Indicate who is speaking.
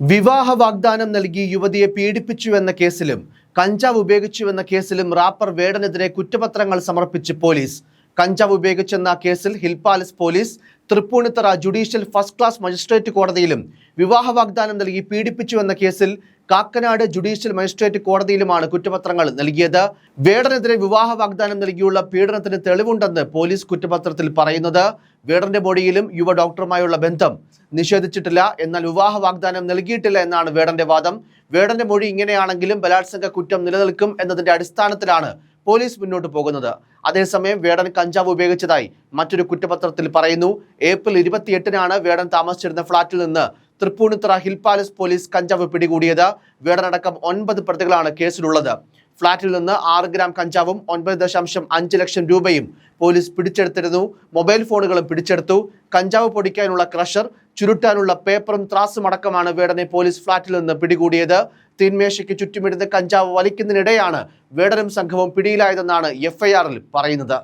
Speaker 1: വിവാഹ വാഗ്ദാനം നൽകി യുവതിയെ പീഡിപ്പിച്ചു എന്ന കേസിലും കഞ്ചാവ് ഉപയോഗിച്ചു എന്ന കേസിലും റാപ്പർ വേടനെതിരെ കുറ്റപത്രങ്ങൾ സമർപ്പിച്ച് പോലീസ്. കഞ്ചാവ് ഉപയോഗിച്ചെന്ന കേസിൽ Hill Palace police Thrippunithura judicial first class magistrate കോടതിയിലും വിവാഹ വാഗ്ദാനം നൽകി പീഡിപ്പിച്ചുവെന്ന കേസിൽ കാക്കനാട് ജുഡീഷ്യൽ മജിസ്ട്രേറ്റ് കോടതിയിലുമാണ് കുറ്റപത്രങ്ങൾ നൽകിയത്. വേടനെതിരെ വിവാഹ വാഗ്ദാനം നൽകിയുള്ള പീഡനത്തിന് തെളിവുണ്ടെന്ന് പോലീസ് കുറ്റപത്രത്തിൽ പറയുന്നത്. വേടന്റെ ബോഡിയിലും യുവ ഡോക്ടറുമായുള്ള ബന്ധം നിഷേധിച്ചിട്ടില്ല. എന്നാൽ വിവാഹ വാഗ്ദാനം നൽകിയിട്ടില്ല എന്നാണ് വേടന്റെ വാദം. വേടന്റെ മൊഴി ഇങ്ങനെയാണെങ്കിലും ബലാത്സംഗ കുറ്റം നിലനിൽക്കും എന്നതിന്റെ അടിസ്ഥാനത്തിലാണ് പോലീസ് മുന്നോട്ട് പോകുന്നത്. അതേസമയം വേടൻ കഞ്ചാവ് ഉപയോഗിച്ചതായി മറ്റൊരു കുറ്റപത്രത്തിൽ പറയുന്നു. ഏപ്രിൽ ഇരുപത്തിയെട്ടിനാണ് വേടൻ താമസിച്ചിരുന്ന ഫ്ളാറ്റിൽ നിന്ന് തൃപ്പൂണിത്തറ ഹിൽ പാലസ് പോലീസ് കഞ്ചാവ് പിടികൂടിയത്. വേടനടക്കം ഒൻപത് പ്രതികളാണ് കേസിലുള്ളത്. ഫ്ളാറ്റിൽ നിന്ന് ആറ് ഗ്രാം കഞ്ചാവും ഒൻപത് ദശാംശം അഞ്ച് ലക്ഷം രൂപയും പോലീസ് പിടിച്ചെടുത്തിരുന്നു. മൊബൈൽ ഫോണുകളും പിടിച്ചെടുത്തു. കഞ്ചാവ് പൊടിക്കാനുള്ള ക്രഷർ ചുരുട്ടാനുള്ള പേപ്പറും ത്രാസും അടക്കമാണ് വേടനെ പോലീസ് ഫ്ളാറ്റിൽ നിന്ന് പിടികൂടിയത്. തീന്മേശയ്ക്ക് ചുറ്റുമിരുന്ന് കഞ്ചാവ് വലിക്കുന്നതിനിടെയാണ് വേടനും സംഘവും പിടിയിലായതെന്നാണ് എഫ്ഐആറിൽ പറയുന്നത്.